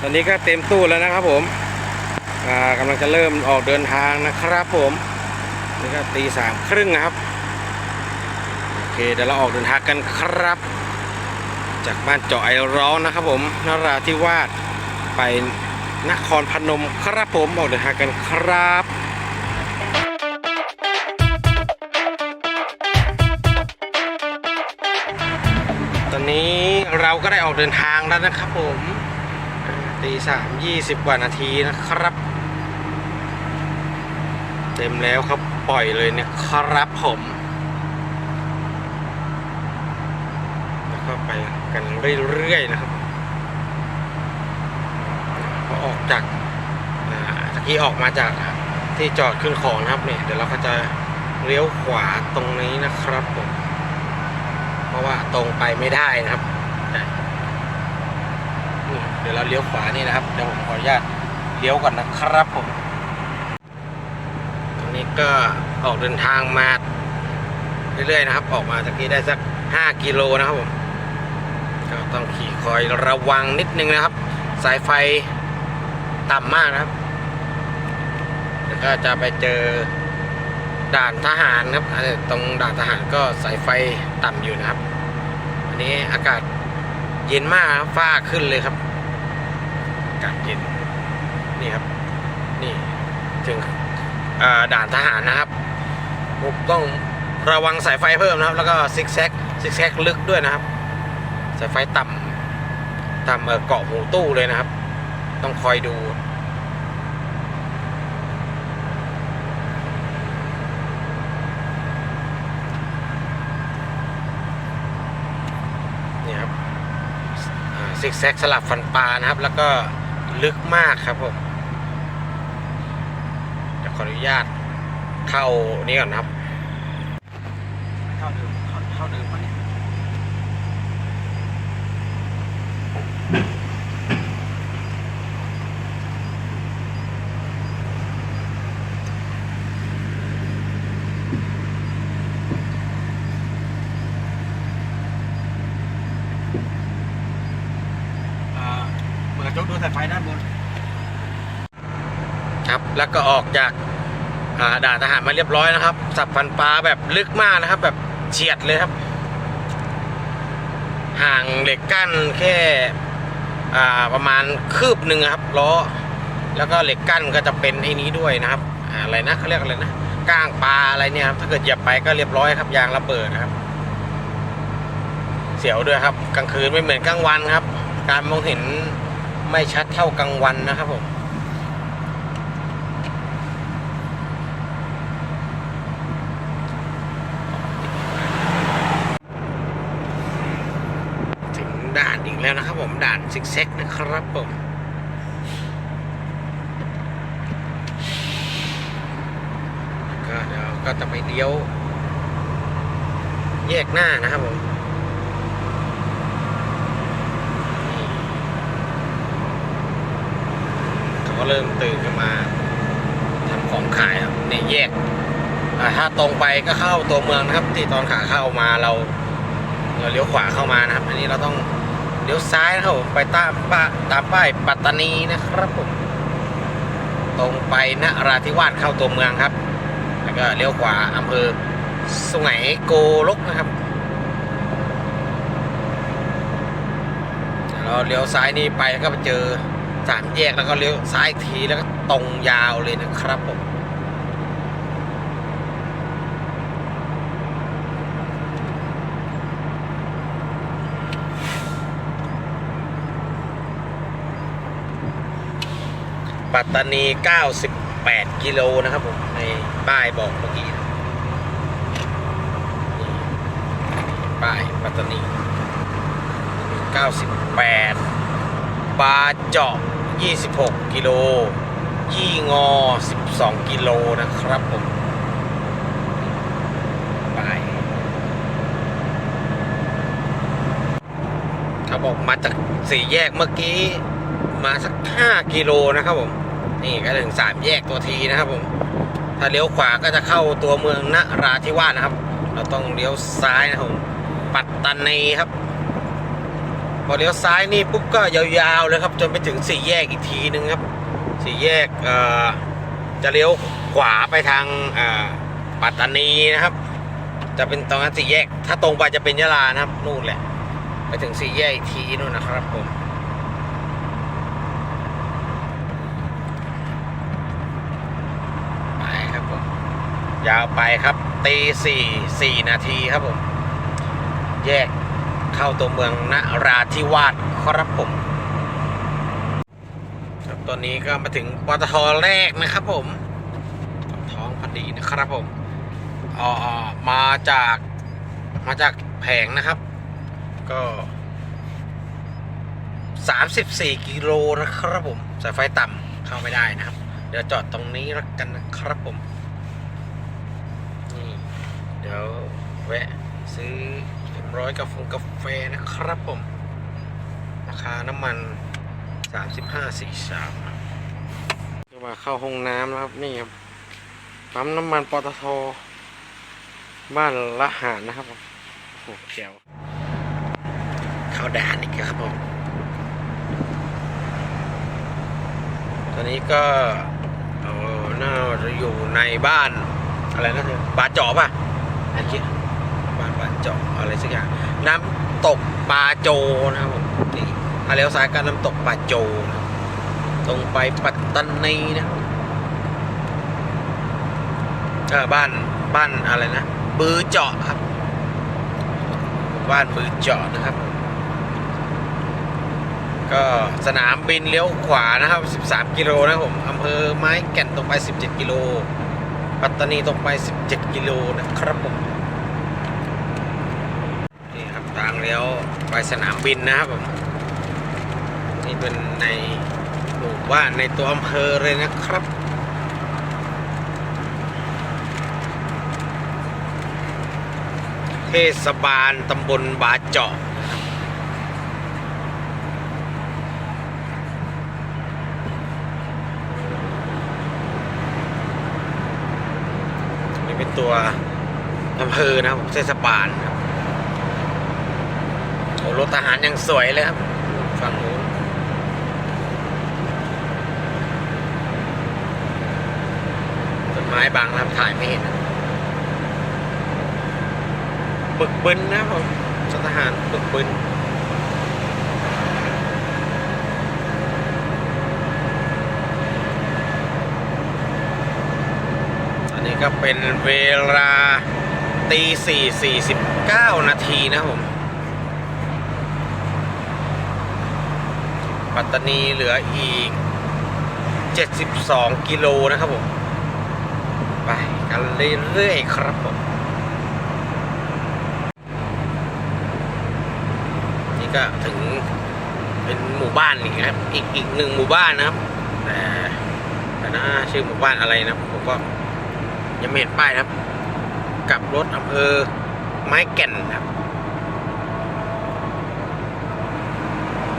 ตอนนี้ก็เต็มตู้แล้วนะครับผมอ่ากำลังจะเริ่มออกเดินทางนะครับผมนี่ก็ตีสามครึ่งนะครับโอเคเดี๋ยวเราออกเดินทางกันครับ จากบ้านเจาะไอร้อนนะครับผมนราธิวาสไปนครพนมครับผมออกเดินทางกันครับตอนนี้เราก็ได้ออกเดินทางแล้วนะครับผม ตีสามยี่สิบกว่านาทีนะครับ เต็มแล้วครับปล่อยเลยเนี่ยครับผม แล้วก็ไปกันเรื่อยๆนะครับพอออกจากตะกี้ออกมาจากที่จอดขึ้นของนะครับเนี่ยเดี๋ยวเราก็จะเลี้ยวขวาตรงนี้นะครับผม เพราะว่าตรงไปไม่ได้นะครับ ดี๋ยวเราเลี้ยวขวานี่นะครับเดี๋ยวผมขออนุญาตเลี้ยวก่อนนะครับผมตอนนี้ก็ออกเดินทางมาเรื่อยๆนะครับ ออกมาตะกี้ได้สัก 5 กิโลนะครับผมก็ต้องขี่คอยระวังนิดนึงนะครับ สายไฟต่ำมากนะครับแล้วก็จะไปเจอด่านทหารครับตรงด่านทหารก็สายไฟต่ำอยู่นะครับ อันนี้อากาศเย็นมากฟ้าขึ้นเลยครับ อากาศเย็นนี่ครับ นี่ถึงด่านทหารนะครับผมต้องระวังสายไฟเพิ่มนะครับ แล้วก็ซิกแซกซิกแซกลึกด้วยนะครับ สายไฟต่ำต่ำเออเกาะหูตู้เลยนะครับ ต้องคอยดูนี่ครับซิกแซกสลับฟันปลานะครับ แล้วก็ ลึกมากครับผมเดี๋ยวขออนุญาตเข้านี่ก่อนนะครับ เข้าดื่มเข้าเข้าดื่มปะเนี่ย เปิดกระจก ด้านบน ครับแล้วก็ออกจากอ่าด่านทหารมาเรียบร้อยนะครับ สับฟันปลาแบบลึกมากนะครับ แบบเฉียดเลยครับ ห่างเหล็กกั้นแค่ประมาณคืบหนึ่งครับล้อ แล้วก็เหล็กกั้นก็จะเป็นไอ้นี้ด้วยนะครับอะไรนะเขาเรียกอะไรนะก้างปลาอะไรเนี่ยครับถ้าเกิดเหยียบไปก็เรียบร้อยครับยางระเบิดครับ เสียวด้วยครับ กลางคืนไม่เหมือนกลางวันครับ การมองเห็น ไม่ชัดเท่ากลางวันนะครับผมถึงด่านอีกแล้วนะครับผมด่านซิกแซกนะครับผมก็เดี๋ยวก็จะไปเลี้ยว แยกหน้านะครับผมนี่เขา ก็เริ่มตื่นกันมาทำของขายครับเนี่ยแยกถ้าตรงไปก็เข้าตัวเมืองนะครับ ที่ตอนขาเข้ามาเราเราเลี้ยวขวาเข้ามานะครับ อันนี้เราต้องเลี้ยวซ้ายนะครับผมไปตามป้าตามป้ายปัตตานีนะครับผมตรงไปนราธิวาสเข้าตัวเมืองครับ แล้วก็เลี้ยวขวาอำเภอสุไหงโกลกนะครับเราเลี้ยวซ้ายนี่ไปก็ไปเจอ สามแยกแล้วก็เลี้ยวซ้ายทีแล้วก็ตรงยาวเลยนะครับผมปัตตานี 98 กิโลนะครับผม ในป้ายบอกเมื่อกี้นะป้ายปัตตานี 98 บาเจาะ 26 กิโล ยี่งอ 12 กิโลนะครับผม ไป้ายเขาบอกมาจากสี่แยกเมื่อกี้ มาสัก 5 กิโลนะครับผม นี่ก็ถึงสามแยกตัวทีนะครับผม ถ้าเลี้ยวขวาก็จะเข้าตัวเมืองนราธิวาสนะครับ เราต้องเลี้ยวซ้ายนะครับผม ปัตตานีครับ พอเลี้ยวซ้ายนี่ปุ๊บก็ยาวๆเลยครับ จนไปถึงสี่แยกอีกทีนึงครับสี่แยกจะเลี้ยวขวาไปทางปัตตานีนะครับ จะเป็นตรงนั้นสี่แยก ถ้าตรงไปจะเป็นยะลานะครับนู่นแหละ ไปถึงสี่แยกอีกทีนู่นนะครับผมไปครับผมยาวไปครับตีสี่สี่นาทีครับผม แยก เข้าตัวเมืองนราธิวาสครับผมครับตอนนี้ก็มาถึงปตทแรกนะครับผมท้องพอดีนะครับผมอ่อมาจากมาจากแผงนะครับ ก็ 34 กิโลนะครับผมสายไฟต่ำเข้าไม่ได้นะครับ เดี๋ยวจอดตรงนี้แล้วกันนะครับผมนี่เดี๋ยวแวะซื้อ ร้อยกาแฟกาแฟนะครับผม ราคาน้ำมัน 35 4 3ก็มาเข้าห้องน้ำแล้วครับ นี่ครับปั๊มน้ำมันปตทบ้านละหารนะครับผมโอ้โหเจ๋วเข้าด่านอีกครับผมตอนนี้ก็เออน่าจะอยู่ในบ้านอะไรนะเธอบาจาะป่ะไอ้เกี้ย จาะอะไรสักอย่าง น้ำตกปาโจนะครับผมนี่มาเลี้ยวซ้ายก็น้ำตกปาโจนะตรงไปปัตตานีนะครับเออบ้านบ้านอะไรนะบือเจาะครับ บ้านบือเจาะนะครับ ก็สนามบินเลี้ยวขวานะครับ 13 กิโลนะครับผมอำเภอไม้แก่นตรงไป 17 กิโลปัตตานีตรงไป 17 กิโลนะครับผมนี่ครับ ทางเลี้ยวไปสนามบินนะครับผมนี่เป็นในหมู่บ้านในตัวอำเภอเลยนะครับเทศบาลตำบลบาเจาะนี่เป็นตัวอำเภอนะครับเทศบาลครับ ทหารยังสวยเลยครับฝั่งนู้นต้นไม้บังครับถ่ายไม่เห็นปึกบึนนะผมทหารปึกบึนอันนี้ก็เป็นเวลาตีสี่สี่สิบเก้านาทีนะครับผม ปัตตานีเหลืออีก 72 กิโลนะครับผม ไปกันเรื่อยๆครับผม นี่ก็ถึงเป็นหมู่บ้านอีกนะครับ อีกอีกหนึ่งหมู่บ้านนะครับ แต่แต่นะชื่อหมู่บ้านอะไรนะผมก็ยังไม่เห็นป้ายนะครับ กับรถอำเภอไม้แก่นครับ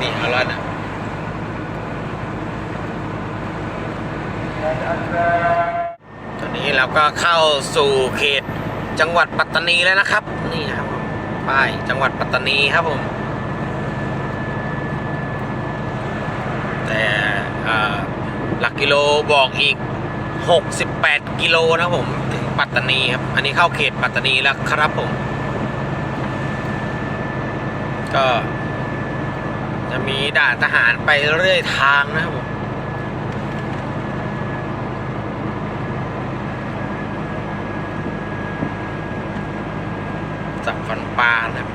นี่เอาละนะ ตอนนี้เราก็เข้าสู่เขตจังหวัดปัตตานีแล้วนะครับ นี่นะครับป้ายจังหวัดปัตตานีครับผม แต่หลักกิโลบอกอีก 68 กิโลนะผมถึงปัตตานีครับ อันนี้เข้าเขตปัตตานีแล้วครับผม ก็จะมีด่านทหารไปเรื่อยทางนะครับผม จับฟันปลานะครับ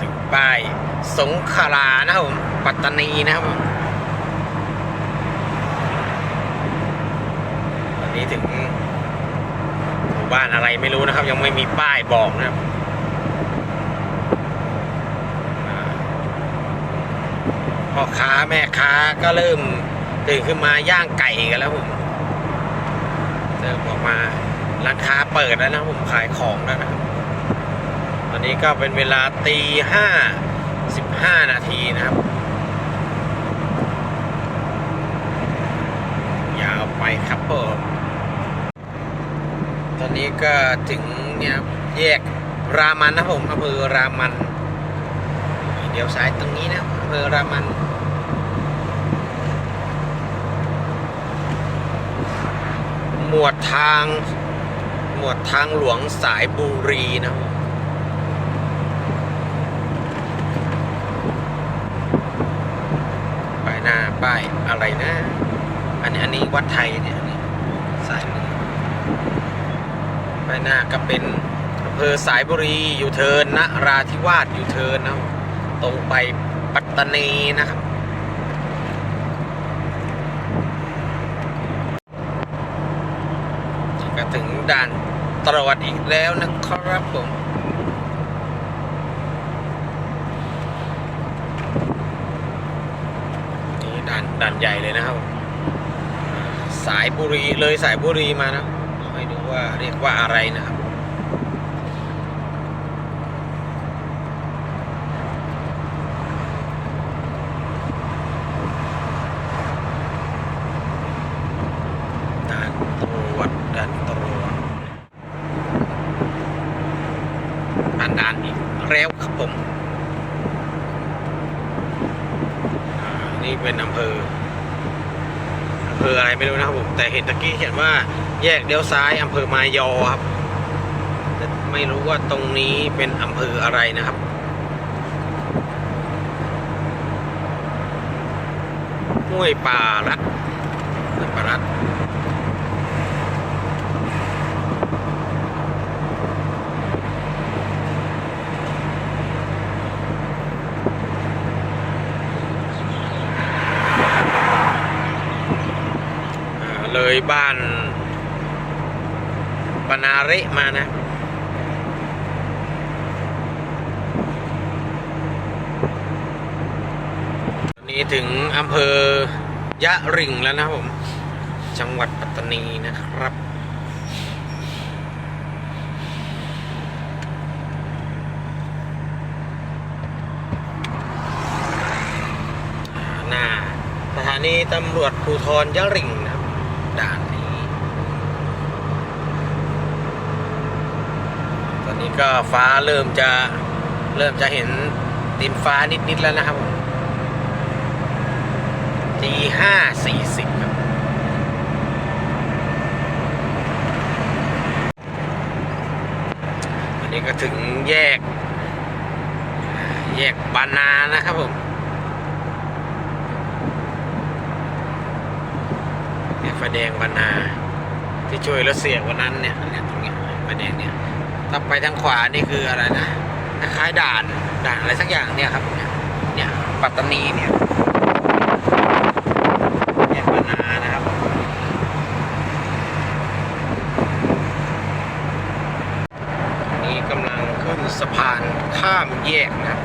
ถึงป้าย สงขลานะครับผม ปัตตานีนะครับผมตอนนี้ถึงหมู่บ้านอะไรไม่รู้นะครับ ยังไม่มีป้ายบอกนะครับพ่อค้าแม่ค้าก็เริ่มตื่นขึ้นมาย่างไก่กันแล้วผมเริ่มออกมาร้านค้าเปิดแล้วนะครับผมขายของแล้วนะครับตอนนี้ก็เป็นเวลาตีห้า สิบห้านาทีนะครับ ยาวไปครับผมตอนนี้ก็ถึงเนี่ยแยกรามันนะผมอำเภอรามัน เดี๋ยวซ้ายตรงนี้นะอำเภอรามันหมวดทาง หมวดทางหลวงสายบุรีนะครับผม ป้ายหน้าป้ายอะไรนะ อันนี้อันนี้วัดไทยเนี่ยอันนี้สายมือป้ายหน้าก็เป็นอำเภอสายบุรีอยู่เทินนราธิวาสอยู่เทินนะตรงไปปัตตานีนะครับก็ถึงด่านตรวจอีกแล้วนะครับผม นี่ ด่านใหญ่เลยนะครับ สายบุรีเลยสายบุรีมานะให้ดูว่าเรียกว่าอะไรนะครับ ด่านตรวจด่านตรวจผ่านด่านอีกแล้วครับผมอ่า นี่เป็นอำเภออำเภออะไรไม่รู้นะครับผม แต่เห็นตะกี้เขียนว่าแยกเลี้ยวซ้ายอำเภอมายอครับแต่ไม่รู้ว่าตรงนี้เป็นอำเภออะไรนะครับห้วยป่ารัดป่ารัด อ่า เลยบ้านปนาเระมานะ นี้ถึงอำเภอยะริงแล้วนะผม จังหวัดปัตตานีนะครับหน้าสถานีตำรวจภูธรยะริงนะครับ ด่านนี้ ตอ นี้ก็ฟ้าเริ่มจะเริ่มจะเห็นดินฟ้านิด ๆ แล้วนะครับตีห้าสี่สิบครับอันนี้ก็ถึงแยก แยกบานานะครับผมเนี่ยไฟแดงวันนา ที่ช่วยรถเสียวันนั้นเนี่ยเนี่ยตรงเนี้ยไฟแดงเนี่ย ถ้าไปทางขวานี่คืออะไรนะคล้ายด่านด่านอะไรสักอย่างเนี่ยครับเนี่ยเนี่ยปัตตานีเนี่ยแยกวันนานะครับนี่กำลังขึ้นสะพานข้ามแยกนะ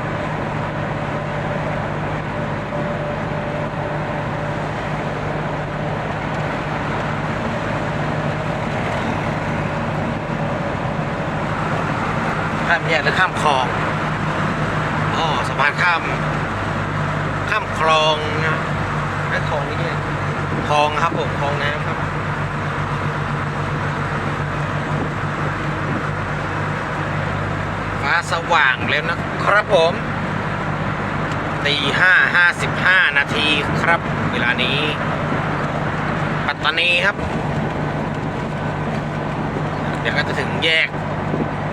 ครับข้ามแยหรือข้ามคลองอ๋อสะพานข้าม ข้ามคลองนะไม่คลองนี่ด้วยคลองครับผมคลองน้ำครับฟ้าสว่างแล้วนะครับผมตีห้าห้าสิบห้านาทีครับ เวลานี้ ปัตตานีครับ เดี๋ยวก็จะถึงแยก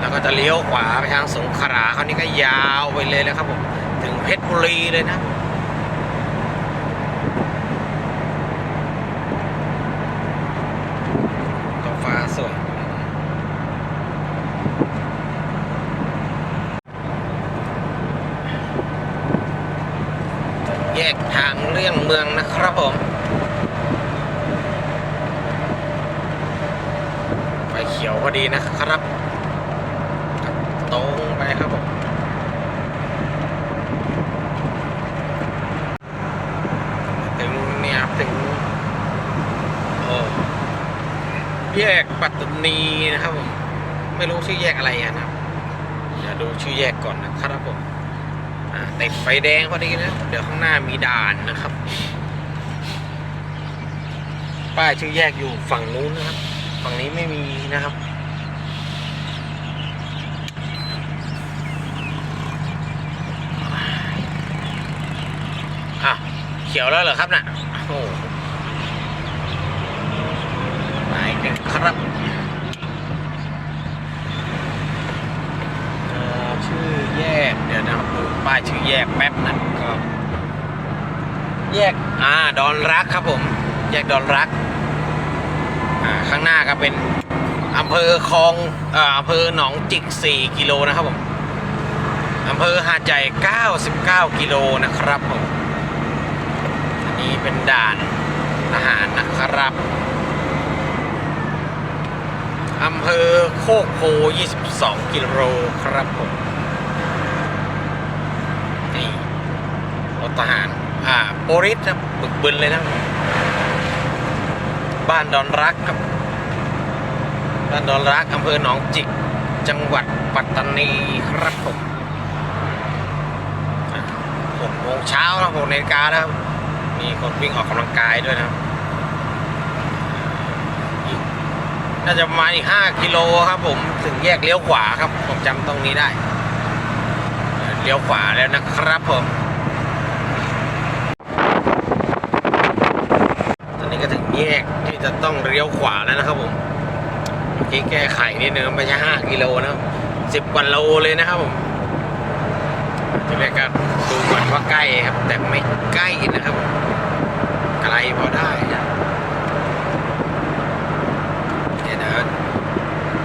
แล้วก็จะเลี้ยวขวาไปทางสงขลาเขาวนี่ก็ยาวไปเลยแล้วครับผม ถึงเพชรบุรีเลยนะ ท้องฟ้าสวยแยกทางเลี่ยงเมืองนะครับผม ไฟเขียวพอดีนะครับ ตรงไปครับผมถึงเนี่ยครับถึงโอ้แยกปัตตานีนะครับผมไม่รู้ชื่อแยกอะไรนะครับเดี๋ยวดูชื่อแยกก่อนนะครับผมติดไฟแดงพอดีนะเดี๋ยวข้างหน้ามีด่านนะครับ ป้ายชื่อแยกอยู่ฝั่งนู้นนะครับ ฝั่งนี้ไม่มีนะครับ เขียวแล้วเหรอครับน่ะโอ้ไปกันครับชื่อแยก เดี๋ยวนะครับดูป้ายชื่อแยกแป๊บนะก็แยกอ่าดอนรักครับผม แยกดอนรักอ่าข้างหน้าก็เป็นอำเภอคลองอ่ออำเภอหนองจิก 4 กิโลนะครับผมอำเภอหาดใหญ่ 99 กิโลนะครับผม เป็นด่านทหารนะครับอำเภอโคกโพ 22 กิโลครับผมนี่รถทหาร อ่า โปริสครับบึกบึนเลยนะ บ้านดอนรักครับ บ้านดอนรักอำเภอหนองจิก จังหวัดปัตตานีครับผมหกโมงเช้านะหกนาฬิกานะครับ มีคนวิ่งออกกำลังกายด้วยนะครับน่าจะประมาณอีกห้ากิโลครับ ผมถึงแยกเลี้ยวขวาครับ ผมจำตรงนี้ได้ เลี้ยวขวาแล้วนะครับผม ตอนนี้ก็ถึงแยกที่จะต้องเลี้ยวขวาแล้วนะครับผมเมื่อกี้แก้ไขนิดนึงไม่ใช่ห้ากิโลนะสิบกว่าโลเลยนะครับผมทีแรกก็ดูเหมือนว่าใกล้ครับ แต่ไม่ใกล้นะครับผม ลพอได้นะเดี๋ยวนะ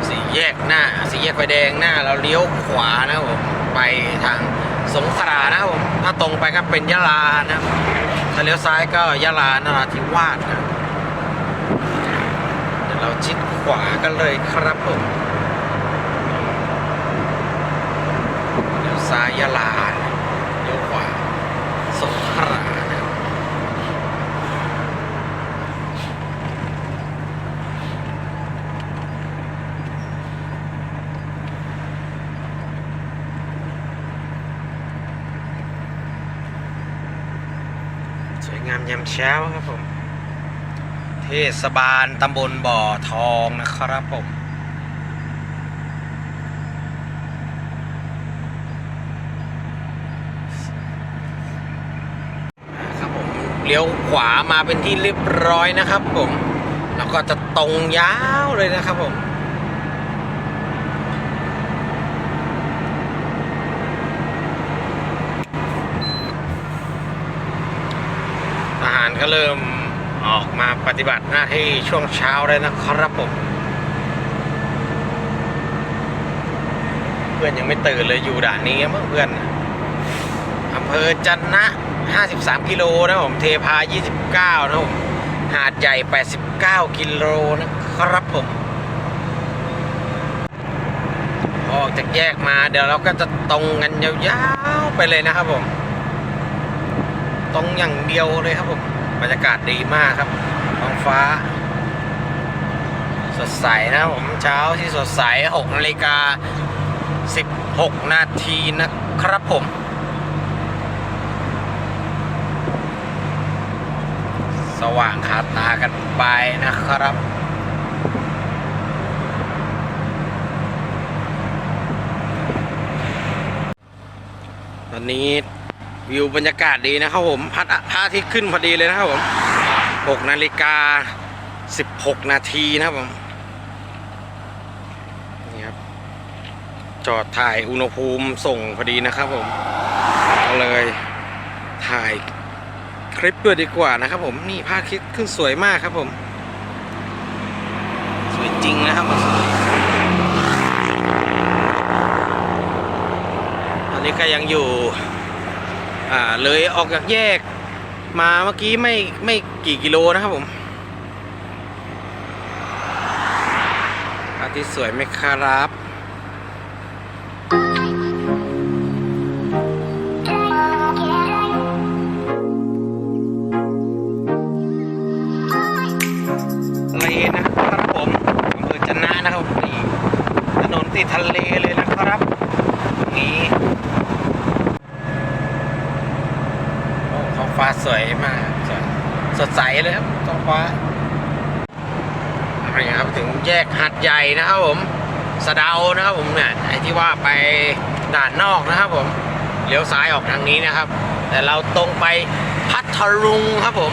สี่แยกหน้าสี่แยกไฟแดงหน้าเราเลี้ยวขวานะผมไปทางสงขลานะผมถ้าตรงไปก็เป็นยะลานะถ้าเลี้ยวซ้ายก็ยะลานราธิวาสนะเดี๋ยวเราชิดขวากันเลยครับผมเลี้ยวซ้ายยะลาเลี้ยวขวาสงขลานะครับสวยงามยาม เช้าครับผม เทศบาลตำบลบ่อทองนะครับผม ครับผม เลี้ยวขวามาเป็นที่เรียบร้อยนะครับผม แล้วก็จะตรงยาวเลยนะครับผม ทหาร ก็เริ่มออกมาปฏิบัติหน้าที่ช่วงเช้าเลยนะครับผม เพื่อนยังไม่ตื่นเลยอยู่ด่านนี้มั้งเพื่อนอำเภอจันนะ 53 กิโลนะผม เทพา 29 นะผม หาดใหญ่ 89 กิโลนะครับผม ออกจากแยกมาเดี๋ยวเราก็จะตรงกันยาวๆไปเลยนะครับผม ตรงอย่างเดียวเลยครับผม บรรยากาศดีมากครับท้องฟ้า สดใสนะผมเช้าที่สดใส6นาฬิกา 16 นาทีนะครับผม สว่างขาตากันไปนะครับตอนนี้ วิวบรรยากาศดีนะครับผมพระพระอาทิตย์ขึ้นพอดีเลยนะครับผม6นาฬิกา 16 นาทีนะครับผมนี่ครับจอดถ่ายอุณหภูมิส่งพอดีนะครับผมก็เลยถ่ายคลิปด้วยดีกว่านะครับผมนี่พระอาทิตย์ขึ้นสวยมากครับผม สวยจริงนะครับมันสวยตอนนี้ก็ยังอยู่ อ่าเลยออกจากแยกมาเมื่อกี้ไม่ไม่กี่กิโลนะครับผมอาทิตย์สวยไหมครับ ว่าไปด่านนอกนะครับผมเลี้ยวซ้ายออกทางนี้นะครับ แต่เราตรงไปพัทลุงครับผม